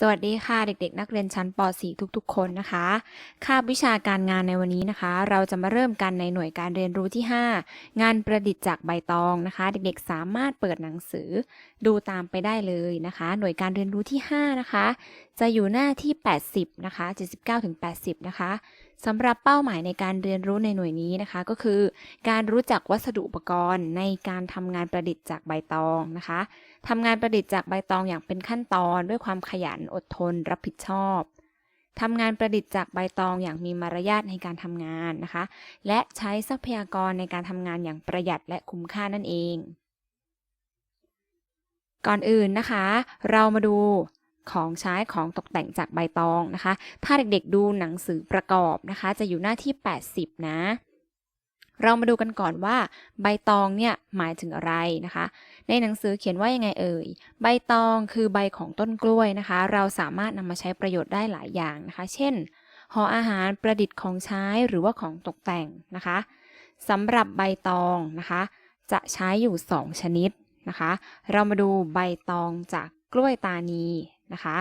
สวัสดีค่ะเด็กๆ นักเรียนชั้นป .4 ทุกๆ คนนะคะคาบวิชาการงานในวันนี้นะคะ เราจะมาเริ่มกันในหน่วยการเรียนรู้ที่ 5 งานประดิษฐ์จากใบตองนะคะ เด็กๆ สามารถเปิดหนังสือดูตามไปได้เลยนะคะ หน่วยการเรียนรู้ที่ 5 นะคะ จะอยู่หน้าที่ 80 นะคะ 79ถึง80 นะคะสำหรับเป้าหมายในการเรียนรู้ในหน่วยนี้นะคะ ก็คือ การรู้จักวัสดุอุปกรณ์ในการทำงานประดิษฐ์จากใบตองนะคะทำงานประดิษฐ์จากใบตองอย่างเป็นขั้นตอนด้วยความขยันอดทน รับผิดชอบทำงานประดิษฐ์จากใบตองอย่างมีมารยาทในการทำงานนะคะ และใช้ทรัพยากรในการทำงานอย่างประหยัดและคุ้มค่านั่นเอง ก่อนอื่นนะคะ เรามาดูของใช้ของตกแต่งจากใบตองนะคะ ถ้าเด็กๆดูหนังสือประกอบนะคะ จะอยู่หน้าที่ 80 นะ เรามาดูกันก่อนว่าใบตองเนี่ยหมายถึงอะไรนะคะ ในหนังสือเขียนว่ายังไงเอ่ย ใบตองคือใบของต้นกล้วยนะคะ เราสามารถนำมาใช้ประโยชน์ได้หลายอย่างนะคะ เช่นห่ออาหารประดิษฐ์ของใช้หรือว่าของตกแต่งนะคะสำหรับใบตองนะคะ จะใช้อยู่ 2 ชนิดนะคะ เรามาดูใบตองจากกล้วยตานีนะคะ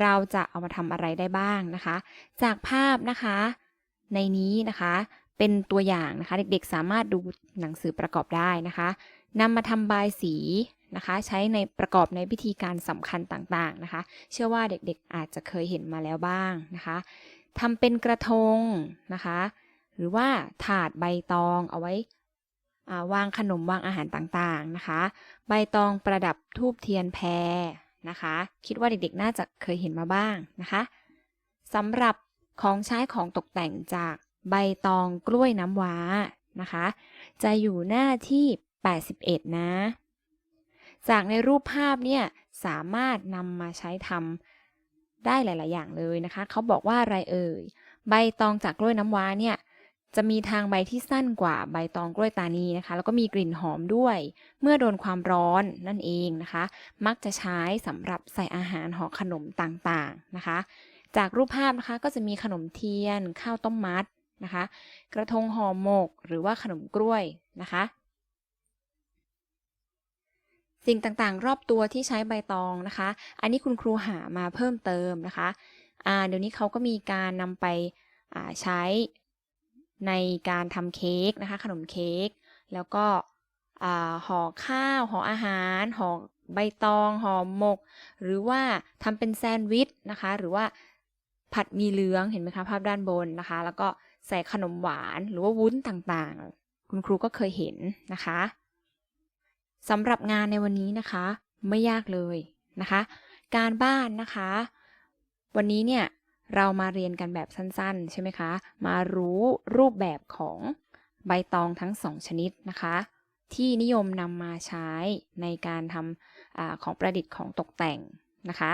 เราจะเอามาทำอะไรได้บ้างนะคะ จากภาพนะคะ ในนี้นะคะ เป็นตัวอย่างนะคะ เด็กๆ สามารถดูหนังสือประกอบได้นะคะนำมาทำบายสีนะคะ ใช้ในประกอบในพิธีการสำคัญต่างๆนะคะ เชื่อว่าเด็กๆ อาจจะเคยเห็นมาแล้วบ้างนะคะทำเป็นกระทงนะคะ หรือว่าถาดใบตองเอาไว้วางขนมวางอาหารต่างๆนะคะ ใบตองประดับทูบเทียนแพรนะคะ คิดว่าเด็กๆ น่าจะเคยเห็นมาบ้างนะคะสำหรับของใช้ของตกแต่งจาก ใบตองกล้วยน้ำว้านะคะ จะอยู่หน้าที่ 81 นะ จากในรูปภาพเนี่ยสามารถนำมาใช้ทำได้หลาย ๆ อย่างเลยนะคะ เขาบอกว่าอะไรเอ่ย ใบตองจากกล้วยน้ำว้าเนี่ยจะมีทางใบที่สั้นกว่าใบตองกล้วยตานีนะคะ แล้วก็มีกลิ่นหอมด้วย เมื่อโดนความร้อนนั่นเองนะคะ มักจะใช้สำหรับใส่อาหารห่อขนมต่างๆนะคะ จากรูปภาพนะคะก็จะมีขนมเทียน ข้าวต้มมัด นะคะ กระทงห่อหมกหรือว่าขนมกล้วยนะคะ สิ่งต่างๆ รอบตัวที่ใช้ใบตองนะคะ อันนี้คุณครูหามาเพิ่มเติมนะคะเดี๋ยวนี้เขาก็มีการนำไปใช้ในการทำเค้กนะคะ ขนมเค้กแล้วก็ห่อข้าวห่ออาหารห่อใบตองห่อหมก หรือว่าทำเป็นแซนด์วิชนะคะ หรือว่าผัดมีเหลืองเห็นไหมคะภาพด้านบนนะคะ แล้วก็ ใส่ขนมหวานหรือว่าวุ้นต่างๆ คุณครูก็เคยเห็นนะคะสำหรับงานในวันนี้นะคะ ไม่ยากเลยนะคะ การบ้านนะคะ วันนี้เนี่ยเรามาเรียนกันแบบสั้นๆ ใช่ไหมคะ มารู้รูปแบบของใบตองทั้งสองชนิดนะคะ ที่นิยมนำมาใช้ในการทำอของประดิษฐ์ของตกแต่งนะคะ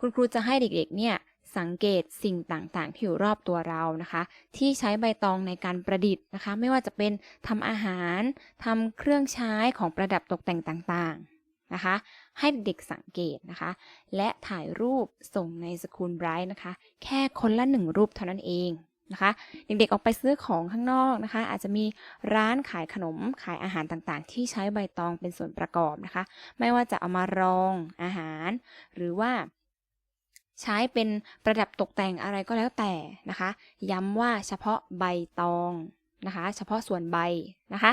คุณครูจะให้เด็กๆเนี่ย สังเกตสิ่งต่างๆ ที่อยู่รอบตัวเรานะคะ ที่ใช้ใบตองในการประดิษฐ์นะคะ ไม่ว่าจะเป็นทำอาหารทำเครื่องใช้ของประดับตกแต่งต่างๆนะคะ ให้เด็กสังเกตนะคะ และถ่ายรูปส่งในสกูลไบรท์นะคะ แค่คนละหนึ่งรูปเท่านั้นเองนะคะ เด็กๆออกไปซื้อของข้างนอกนะคะ อาจจะมีร้านขายขนมขายอาหารต่างๆ ที่ใช้ใบตองเป็นส่วนประกอบนะคะ ไม่ว่าจะเอามารองอาหาร หรือว่า ใช้เป็นประดับตกแต่งอะไรก็แล้วแต่นะคะ ย้ำว่าเฉพาะใบตองนะคะ เฉพาะส่วนใบนะคะ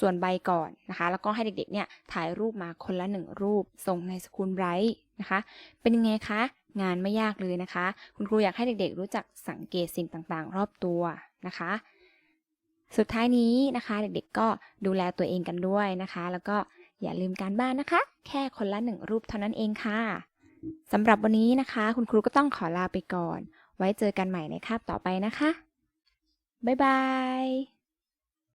ส่วนใบก่อนนะคะ แล้วก็ให้เด็กๆเนี่ยถ่ายรูปมาคนละหนึ่งรูป ส่งในสกูลไบรท์นะคะ เป็นยังไงคะ งานไม่ยากเลยนะคะ คุณครูอยากให้เด็กๆ รู้จักสังเกตสิ่งต่างๆ รอบตัวนะคะ สุดท้ายนี้นะคะ เด็กๆก็ดูแลตัวเองกันด้วยนะคะ แล้วก็อย่าลืมการบ้านนะคะ แค่คนละหนึ่งรูปเท่านั้นเองค่ะ สำหรับวันนี้นะคะ คุณครูก็ต้องขอลาไปก่อน ไว้เจอกันใหม่ในคาบต่อไปนะคะ บ๊ายบาย